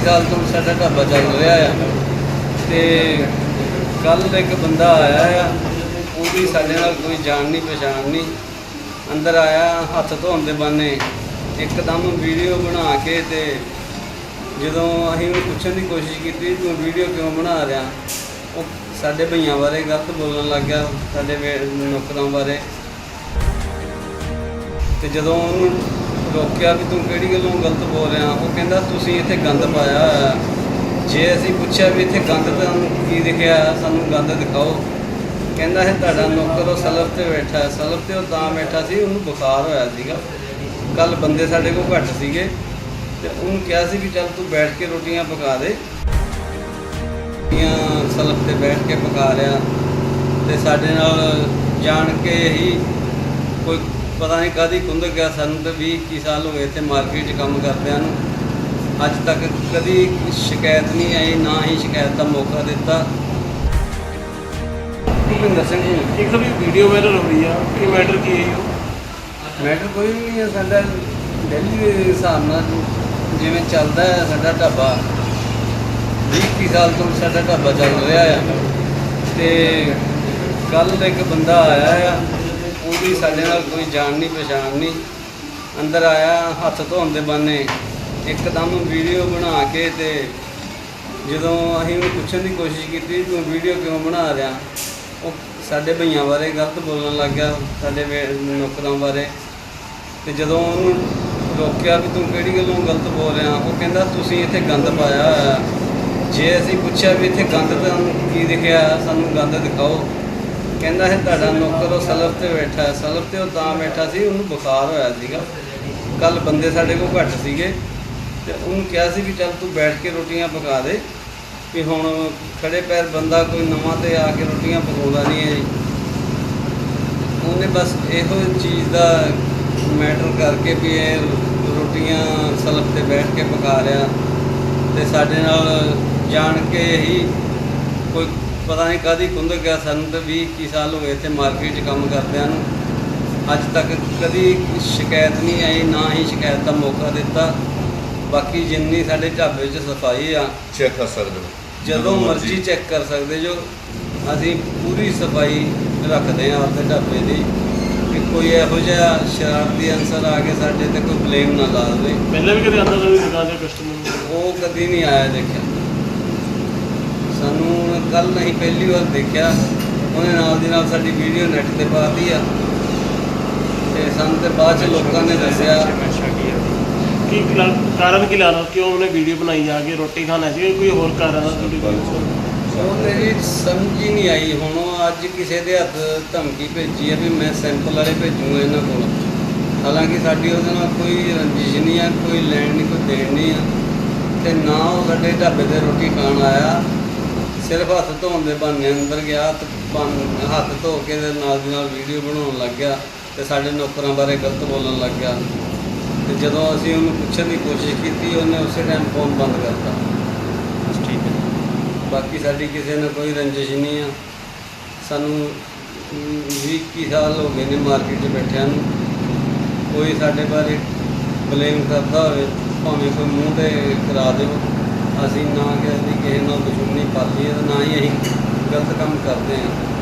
20 ਸਾਲ ਤੋਂ ਸਾਡਾ ਢਾਬਾ ਚੱਲ ਰਿਹਾ ਆ। ਤੇ ਕੱਲ ਇੱਕ ਬੰਦਾ ਆਇਆ ਆ, ਉਹਦੀ ਸਾਡੇ ਨਾਲ ਕੋਈ ਜਾਣ ਨਹੀਂ ਪਛਾਣ ਨਹੀਂ ਅੰਦਰ ਆਇਆ, ਹੱਥ ਧੋਣ ਦੇ ਬਾਨੇ, ਇੱਕਦਮ ਵੀਡੀਓ ਬਣਾ ਕੇ ਤੇ ਜਦੋਂ ਅਸੀਂ ਉਹਨੂੰ ਪੁੱਛਣ ਦੀ ਕੋਸ਼ਿਸ਼ ਕੀਤੀ, ਤੂੰ ਵੀਡੀਓ ਕਿਉਂ ਬਣਾ ਰਿਹਾ? ਉਹ ਸਾਡੇ ਭਈਆਂ ਬਾਰੇ ਗਲਤ ਬੋਲਣ ਲੱਗ ਗਿਆ, ਸਾਡੇ ਨੌਕਰਾਂ ਬਾਰੇ। ਤੇ ਜਦੋਂ ਉਹਨੂੰ ਰੋਕਿਆ ਵੀ ਤੂੰ ਕਿਹੜੀ ਗੱਲੋਂ ਗਲਤ ਬੋਲ ਰਿਹਾ? ਉਹ ਕਹਿੰਦਾ, ਤੁਸੀਂ ਇੱਥੇ ਗੰਦ ਪਾਇਆ ਹੋਇਆ ਜੇ ਅਸੀਂ ਪੁੱਛਿਆ ਵੀ ਇੱਥੇ ਗੰਦ ਤੁਹਾਨੂੰ ਕੀ ਦਿਖਿਆ? ਸਾਨੂੰ ਗੰਦ ਦਿਖਾਓ। ਕਹਿੰਦਾ ਹੈ ਤੁਹਾਡਾ ਨੌਕਰ ਉਹ ਸਲਫ ਤੇ ਬੈਠਾ ਹੈ। ਸਲਫ ਤੇ ਉਹ ਤਾਂ ਬੈਠਾ ਸੀ, ਉਹਨੂੰ ਬੁਖਾਰ ਹੋਇਆ ਸੀਗਾ। ਕੱਲ ਬੰਦੇ ਸਾਡੇ ਕੋਲ ਘੱਟ ਸੀਗੇ ਤੇ ਉਹਨੂੰ ਕਿਹਾ ਸੀ ਵੀ ਚੱਲ ਤੂੰ ਬੈਠ ਕੇ ਰੋਟੀਆਂ ਪਕਾ ਦੇ। ਰੋਟੀਆਂ ਸਲਫ ਤੇ ਬੈਠ ਕੇ ਪਕਾ ਰਿਆ ਤੇ ਸਾਡੇ ਨਾਲ ਜਾਣ ਕੇ ਹੀ ਕੋਈ ਪਤਾ ਨਹੀਂ ਕਾਦੀ ਕੁੰਦ ਗਿਆ ਸਾਨੂੰ ਤੇ 20 21 ਸਾਲ ਹੋ ਗਏ ਇੱਥੇ ਮਾਰਕੀਟ 'ਚ ਕੰਮ ਕਰਦਿਆਂ ਨੂੰ। ਅੱਜ ਤੱਕ ਕਦੀ ਸ਼ਿਕਾਇਤ ਨਹੀਂ ਆਈ ਨਾ ਹੀ ਸ਼ਿਕਾਇਤ ਦਾ ਮੌਕਾ ਦਿੱਤਾ। ਭੁਪਿੰਦਰ ਸਿੰਘ ਜੀ ਇੱਕ ਵੀ ਵੀਡੀਓ ਵਾਇਰਲ ਹੋ ਰਹੀ ਆ ਕੀ ਮੈਟਰ ਕੀ ਹੈ ਮੈਟਰ ਕੋਈ ਨਹੀਂ ਹੈ ਸਾਡਾ ਡੇਲੀ ਦੇ ਹਿਸਾਬ ਨਾਲ ਜਿਵੇਂ ਚੱਲਦਾ ਹੈ ਸਾਡਾ ਢਾਬਾ। 20 21 ਸਾਲ ਤੋਂ ਸਾਡਾ ਢਾਬਾ ਚੱਲ ਰਿਹਾ ਆ। ਤੇ ਕੱਲ ਇੱਕ ਬੰਦਾ ਆਇਆ ਆ ਉਹਦੀ ਸਾਡੇ ਨਾਲ ਕੋਈ ਜਾਣ ਨਹੀਂ, ਪਛਾਣ ਨਹੀਂ। ਅੰਦਰ ਆਇਆ, ਹੱਥ ਧੋਣ ਦੇ ਬਾਨੇ ਇੱਕਦਮ ਵੀਡੀਓ ਬਣਾ ਕੇ ਤੇ ਜਦੋਂ ਅਸੀਂ ਉਹਨੂੰ ਪੁੱਛਣ ਦੀ ਕੋਸ਼ਿਸ਼ ਕੀਤੀ ਤੂੰ ਵੀਡੀਓ ਕਿਉਂ ਬਣਾ ਰਿਹਾ, ਉਹ ਸਾਡੇ ਭਈਆਂ ਬਾਰੇ ਗਲਤ ਬੋਲਣ ਲੱਗ ਗਿਆ, ਸਾਡੇ ਨੌਕਰਾਂ ਬਾਰੇ। ਤੇ ਜਦੋਂ ਉਹਨੂੰ ਰੋਕਿਆ ਵੀ ਤੂੰ ਕਿਹੜੀ ਗੱਲੋਂ ਗਲਤ ਬੋਲ ਰਿਹਾ, ਉਹ ਕਹਿੰਦਾ ਤੁਸੀਂ ਇੱਥੇ ਗੰਦ ਪਾਇਆ ਹੋਇਆ। ਜੇ ਅਸੀਂ ਪੁੱਛਿਆ ਵੀ ਇੱਥੇ ਗੰਦ ਤੁਹਾਨੂੰ ਕੀ ਦਿਖਿਆ, ਸਾਨੂੰ ਗੰਦ ਦਿਖਾਓ। ਕਹਿੰਦਾ ਹੈ, ਤੁਹਾਡਾ ਨੌਕਰ ਉਹ ਸਲਫ ਤੇ ਬੈਠਾ ਹੈ ਸਲਫ ਤੇ ਉਹ ਤਾਂ ਬੈਠਾ ਸੀ, ਉਹਨੂੰ ਬੁਖਾਰ ਹੋਇਆ ਸੀਗਾ। ਕੱਲ ਬੰਦੇ ਸਾਡੇ ਕੋਲ ਘੱਟ ਸੀਗੇ, ਤੇ ਉਹਨੂੰ ਕਿਹਾ ਸੀ ਵੀ ਚੱਲ ਤੂੰ ਬੈਠ ਕੇ ਰੋਟੀਆਂ ਪਕਾ ਦੇ, ਵੀ ਹੁਣ ਖੜੇ ਪੈਰ ਬੰਦਾ ਕੋਈ ਨਵਾਂ ਤੇ ਆ ਕੇ ਰੋਟੀਆਂ ਪਕਾਉਂਦਾ ਨਹੀਂ ਹੈ ਜੀ। ਉਹਨੇ ਬਸ ਇਹੋ ਚੀਜ਼ ਦਾ ਮੈਟਰ ਕਰਕੇ ਵੀ ਇਹ ਰੋਟੀਆਂ ਸਲਫ ਤੇ ਬੈਠ ਕੇ ਪਕਾ ਰਿਹਾ ਤੇ ਸਾਡੇ ਨਾਲ ਜਾਣ ਕੇ ਹੀ ਕੋਈ ਪਤਾ ਨਹੀਂ ਕਾਦੀ ਕੁੰਦ ਗਿਆ ਸਾਨੂੰ ਤੇ 20 21 ਸਾਲ ਹੋ ਗਏ ਇੱਥੇ ਮਾਰਕੀਟ 'ਚ ਕੰਮ ਕਰਦਿਆਂ ਨੂੰ। ਅੱਜ ਤੱਕ ਕਦੀ ਸ਼ਿਕਾਇਤ ਨਹੀਂ ਆਈ ਨਾ ਹੀ ਸ਼ਿਕਾਇਤ ਦਾ ਮੌਕਾ ਦਿੱਤਾ। ਬਾਕੀ ਜਿੰਨੀ ਸਾਡੇ ਢਾਬੇ 'ਚ ਸਫ਼ਾਈ ਆ ਚੈੱਕ ਕਰ ਸਕਦੇ ਹੋ। ਜਦੋਂ ਮਰਜ਼ੀ ਚੈੱਕ ਕਰ ਸਕਦੇ ਜੋ। ਅਸੀਂ ਪੂਰੀ ਸਫ਼ਾਈ ਰੱਖਦੇ ਹਾਂ ਆਪਦੇ ਢਾਬੇ ਦੀ। ਕਿ ਕੋਈ ਇਹੋ ਜਿਹਾ ਸ਼ਰਾਰਤੀ ਅਨਸਰ ਆ ਕੇ ਸਾਡੇ ਤੇ ਕੋਈ ਬਲੇਮ ਨਾ ਲਾ ਦੇਵੇ। ਪਹਿਲਾਂ ਵੀ ਕਦੇ ਆਉਂਦਾ ਕਦੇ ਦੁਕਾਨ ਦੇ ਕਸਟਮਰ ਨੂੰ। ਉਹ ਕਦੀ ਨਹੀਂ ਆਇਆ ਦੇਖਿਆ। ਕੱਲ ਨਹੀਂ ਪਹਿਲੀ ਵਾਰ ਦੇਖਿਆ। ਉਹਨੇ ਨਾਲ ਦੀ ਨਾਲ ਸਾਡੀ ਵੀਡੀਓ ਨੈਟ ਤੇ ਪਾਤੀ ਆ। ਤੇ ਸਾਨੂੰ ਤੇ ਬਾਅਦ ਚ ਲੋਕਾਂ ਨੇ ਦੱਸਿਆ। ਕੀ ਕਾਰਨ ਕੀ ਲਾ ਲਓ ਕਿਉਂ ਉਹਨੇ ਵੀਡੀਓ ਬਣਾਈ ਆ ਕੇ? ਰੋਟੀ ਖਾਣਾ ਸੀ ਕੋਈ ਹੋਰ ਕਾਰਨ ਆ ਤੁਹਾਡੀ ਉਹ ਮੇਰੀ ਸਮਝ ਹੀ ਨਹੀਂ ਆਈ। ਹੁਣ ਉਹ ਅੱਜ ਕਿਸੇ ਦੇ ਹੱਥ ਧਮਕੀ ਭੇਜੀ ਹੈ ਵੀ ਮੈਂ ਸੈਂਪਲ ਵਾਲੇ ਭੇਜੂਗਾ ਇਹਨਾਂ ਕੋਲ। ਹਾਲਾਂਕਿ ਸਾਡੀ ਉਹਦੇ ਨਾਲ ਕੋਈ ਰੰਜਿਸ਼ ਨਹੀਂ ਆ ਕੋਈ ਲੈਣ ਨਹੀਂ ਕੋਈ ਦੇਣ ਨਹੀਂ ਆ। ਤੇ ਨਾ ਉਹ ਸਾਡੇ ਢਾਬੇ ਤੇ ਰੋਟੀ ਖਾਣ ਆਇਆ। ਸਿਰਫ ਹੱਥ ਧੋਣ ਦੇ ਬਹਾਨੇ ਅੰਦਰ ਗਿਆ ਤੇ ਬਹਾਨ- ਹੱਥ ਧੋ ਕੇ ਦੇ ਨਾਲ ਦੀ ਨਾਲ ਵੀਡੀਓ ਬਣਾਉਣ ਲੱਗ ਗਿਆ ਤੇ ਸਾਡੇ ਨੌਕਰਾਂ ਬਾਰੇ ਗਲਤ ਬੋਲਣ ਲੱਗ ਗਿਆ। ਤੇ ਜਦੋਂ ਅਸੀਂ ਉਹਨੂੰ ਪੁੱਛਣ ਦੀ ਕੋਸ਼ਿਸ਼ ਕੀਤੀ ਉਹਨੇ ਉਸੇ ਟਾਈਮ ਫੋਨ ਬੰਦ ਕਰਤਾ। ਠੀਕ ਹੈ। ਬਾਕੀ ਸਾਡੀ ਕਿਸੇ ਨਾਲ ਕੋਈ ਰੰਜਿਸ਼ ਨਹੀਂ ਆ। ਸਾਨੂੰ 20 21 ਸਾਲ ਹੋ ਗਏ ਨੇ ਮਾਰਕੀਟ 'ਚ ਬੈਠਿਆਂ ਨੂੰ। ਕੋਈ ਸਾਡੇ ਬਾਰੇ ਬਲੇਮ ਕਰਦਾ ਹੋਵੇ ਭਾਵੇਂ ਕੋਈ ਮੂੰਹ ਤੇ ਕਰਾ ਦਿਓ ਅਸੀਂ ਨਾ ਕਿਸੇ ਦੀ ਕਿਸੇ ਨਾਲ ਦੁਸ਼ਮਣੀ ਪਾਲੀ ਹੈ ਨਾ ਹੀ ਅਸੀਂ ਗਲਤ ਕੰਮ ਕਰਦੇ ਹਾਂ।